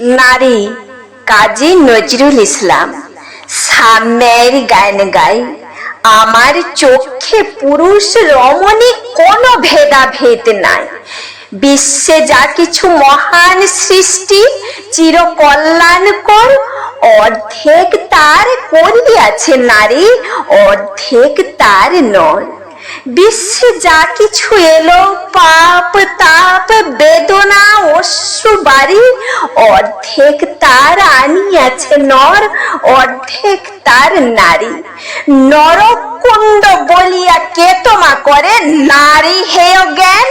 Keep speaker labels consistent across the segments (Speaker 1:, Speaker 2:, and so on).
Speaker 1: নারী কাজী নজরুল ইসলাম সাম্যের গান গাই। আমার চোখে পুরুষ রমণী কোনো ভেদাভেদ নাই। বিশ্বে যা কিছু মহান সৃষ্টি চির কল্যাণকর অর্ধেক তার করিয়াছে নারী, অর্ধেক তার নয় বিশ্বে যা কিছু এলো, পাপ, তাপ, বেদনা, অশ্রু, বাড়ি, অর্ধেক তার আনিয়াছে নর, অর্ধেক তার নারী। নরকুণ্ড বলিয়া কে তোমা করে? নারী হেয় জ্ঞান?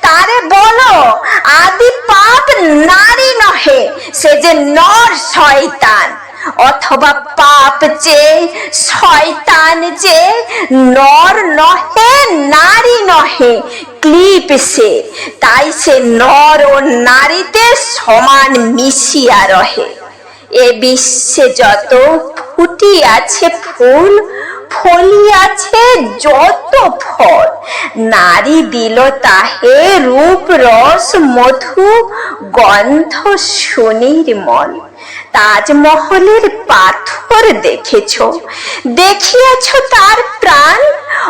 Speaker 1: তারে বলো, আদি পাপ নারী নহে, সে যে নর শয়তান। অথবা পাপ যে, শয়তান যে, নর নহে, নারী নহে, ক্লিপ সে। তাই সে নর ও নারীতে সমান মিশিয়া রহে। এ বিশ্বে যত ফুটি আছে ফুল ফলিয়াছে যত ফল। নারী দিল তাহে রূপ, রস, মধু, গন্ধ সুনির্মল তাজমহলের পাথর দেখেছ। দেখিয়াছ তার প্রাণ?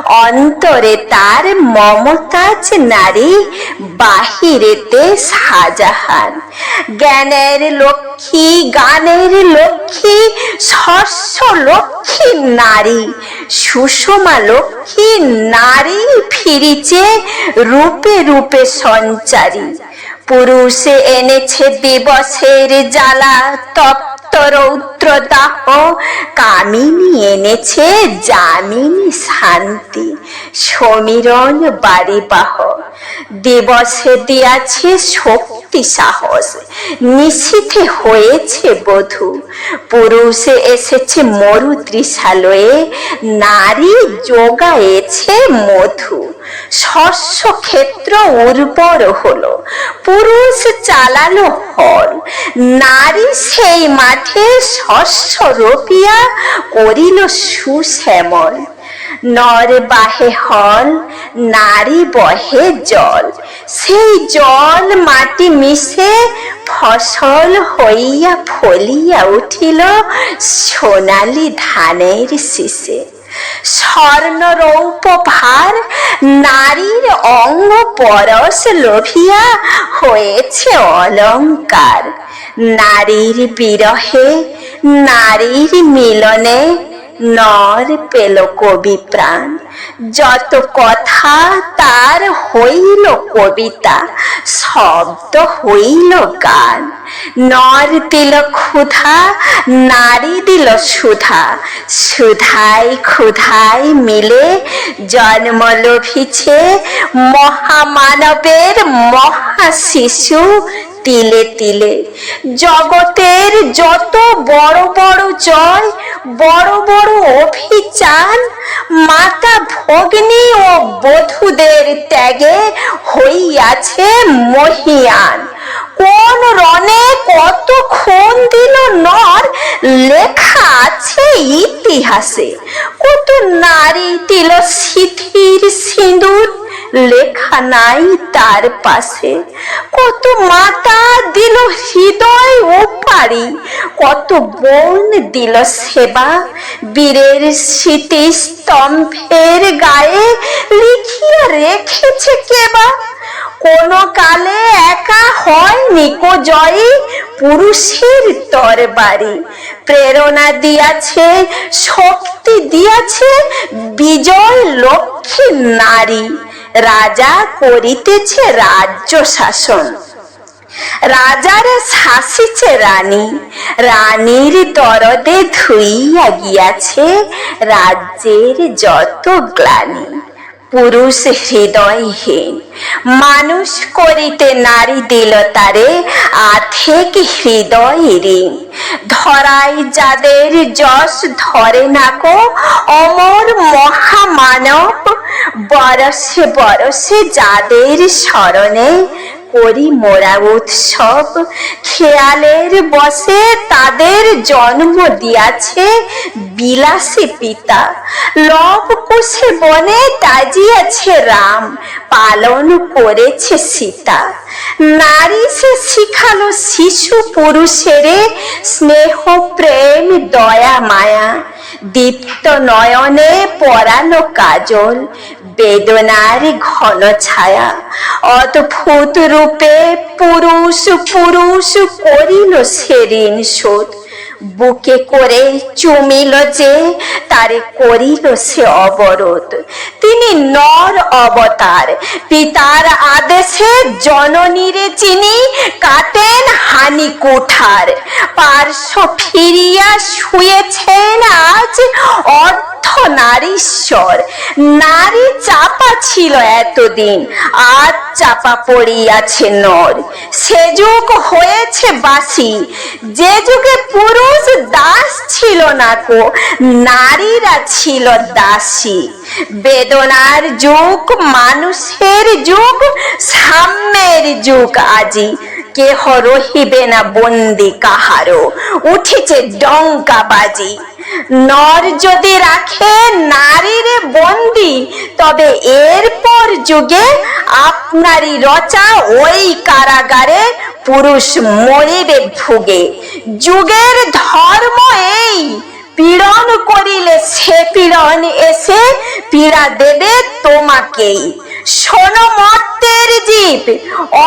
Speaker 1: অন্তরে তার মমতাজ নারী, বাহিরেতে শাহজাহান। জ্ঞানের লক্ষ্মী, গানের লক্ষ্মী শস্য লক্ষ্মী নারী। সুষমা লক্ষ্মী নারী ফিরিচে রূপে রূপে সঞ্চারী। পুরুষে এনেছে দিবসের জ্বালা, তপ্ত রৌদ্র দাহ কামিনী এনেছে জামিনী শান্তি। সমীরণ বাড়ি বাহ দিবসে দিয়াছে শক্তি সাহস, নিশীথে হয়েছে বধূ। পুরুষে এসেছে মরু ত্রিশালয়ে নারী যোগায়েছে মধু। শস্য ক্ষেত্র উর্বর হলো পুরুষ চালালো হল। নারী সেই মাঠে শস্য রোপিয়া করিল সুশ্যামল। নর বাহে হল, নারী বহে জল। সেই জল মাটি মিশে ফসল হইয়া ফলিয়া উঠিল সোনালি ধানের শীষে। স্বর্ণ রৌপ ভার নারীর অঙ্গ পরশ লোভিয়া হয়েছে অলংকার নারীর বিরহে নারীর মিলনে নর পেল কবি প্রাণ। যত কথা তার হইল কবিতা, শব্দ হইল গান। নর দিল ক্ষুধা, নারী দিল সুধা। সুধাই ক্ষুধাই মিলে জন্ম লভিছে মহামানবের মহা শিশু তিলে তিলে। জগতের যত বড় বড় জয় বড় বড় অভিযান, মাতা ভগ্নী ও বধূদের ত্যাগে হইয়াছে মহিয়ান। কোন রণে কত খুন দিল নর, লেখা আছে ইতিহাসে। কত নারী দিল সিথির সিঁদুর লেখা নাই তার পাশে। কত মাতা দিল হৃদয় ও পারি কত বোন দিল সেবা। বীরের স্মৃতি স্তম্ভের গায়ে লিখিয়া রেখেছে কেবা। কোন কালে একা হয় নিকো জয়ী পুরুষের তরবারি প্রেরণা দিয়াছে, শক্তি দিয়াছে বিজয় লক্ষ্মী নারী। রাজা করিতেছে রাজ্য শাসন। রাজার শাসিছে রানী, রানীর দরদে ধুইয়া গিয়াছে রাজ্যের যত গ্লানি। পুরুষ হৃদয়হীন, মানুষ করিতে নারী দিল তারে আথেক হৃদয় ঋণ। ধরাই যাদের যশ ধরে নাকো অমর মহামানব বরসে বরসে যাদের স্মরণে করি মোরা উৎসব, খেয়ালের বসে তাদের জন্ম দিয়াছে বিলাসী পিতা। লব কুশে বনে তাজিয়াছে রাম, পালন করেছে সীতা। নারী সে শিখালো শিশু পুরুষেরে, স্নেহ, প্রেম, দয়া, মায়া। দীপ্ত নয়নে পরানো কাজল বেদনার ঘন ছায়া। অদ্ভুত রূপে পুরুষ পুরুষ করিল সেরিন শোধ। বুকে করে চুমিল যে, তারে করিল সে অবরোধ। তিনি নর অবতার, পিতার আদেশে জননীরে চিনি, কাটেন হানি কুঠার। পার্শ্ব ফিরিয়া শুয়েছেন আজ অর্ধ নারীশ্বর। নারী চাপা ছিল এতদিন আজ চাপা পড়িয়াছে নর। সে যুগ হয়েছে বাসি, যে যুগে পুরুষ দাস ছিল না কো, নারীরা ছিল দাসী। বেদনার যুগ, মানুষের যুগ, সাম্যের যুগ আজি। কেহ রহিবে না বন্দি কাহারো, উঠেছে ডঙ্কা বাজি। নর যদি রাখে নারীর বন্দি, তবে এরপর যুগে আপনারই রচা ওই কারাগারে পুরুষ মরিবে ভুগে। যুগের ধর্ম এই, পীড়ন করিলে সে পীড়ন এসে পীড়া দেবে তোমাকেই। শোনো মর্তের জীব,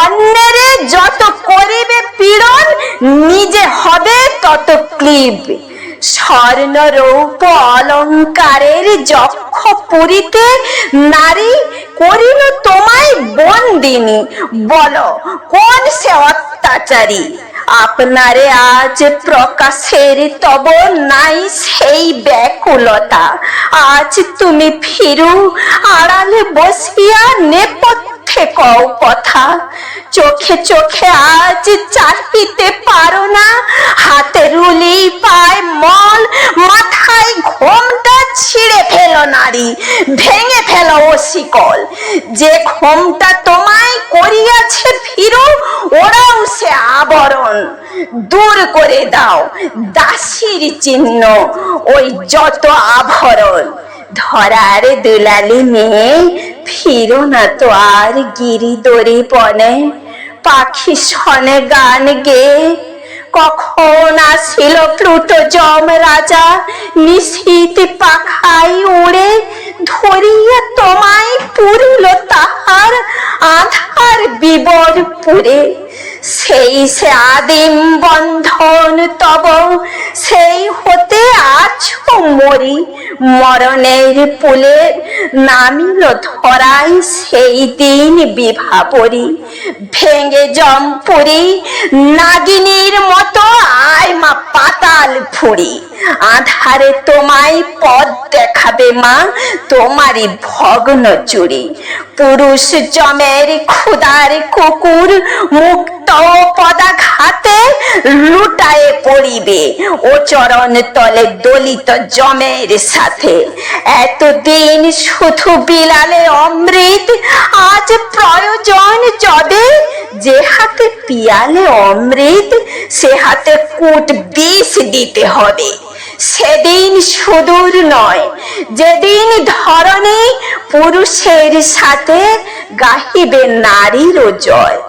Speaker 1: অন্যের যত করিবে পীড়ন, নিজে হবে তত ক্লিব। স্বর্ণ রূপ অলঙ্কারের যক্ষ পুরীতে নারী করিল তোমায় বন্দিনী। বলো, কোন সে অত্যাচারী? আপনারে আজ প্রকাশের তব নাই সেই ব্যাকুলতা। আজ তুমি ফিরু, আড়ালে বসিয়া নেপথ্যে কও কথা। চোখে চোখে আজ চাহিতে পারো না। হাতে রুলি পায় মল, মাথায় ঘোমটা ছিঁড়ে ফেলো নারী, ভেঙে ফেলো ও শিকল যে ঘোমটা তোমায় করিয়াছে ফিরু, ওরাও সে আবরণ। দূর করে দাও দাসীর চিহ্ন, ওই যত আভরণ। ধরার দুলালি মেয়ে ফিরো না তো আর গিরি দড়ি পনে পাখি শনে গান গে কখন আসিল প্লুটো জম রাজা? নিশীত পাখাই উড়ে ধরিয়া তোমায় পুরিল তাহার আধার বিবর পুরে সেই সে আদিম বন্ধন তব, সেই হতে আছো মরি। মরণের পুলে নামিল ধরাই সেই দিন বিভাবরি। ভেঙে জমপুরি নাগিনীর মতো আয় মা পাতাল ফুরি আধারে তোমায় পদ দেখাবে মা তোমারই ভগ্ন চুরি পুরুষ জমের ক্ষুদার কুকুর মুক্ত পদাঘাতে লুটায়ে পড়িবে। ও চরণ তলে দলিত জমের সাথে। এতদিন শুধু বিলালে অমৃত, আজ প্রয়োজন যবে যে হাতে পিয়ালে অমৃত, সে হাতে কুট বিষ দিতে হবে। সেদিন সুদূর নয়, যেদিন ধরনে পুরুষের সাথে গাহিবে নারীর জয়।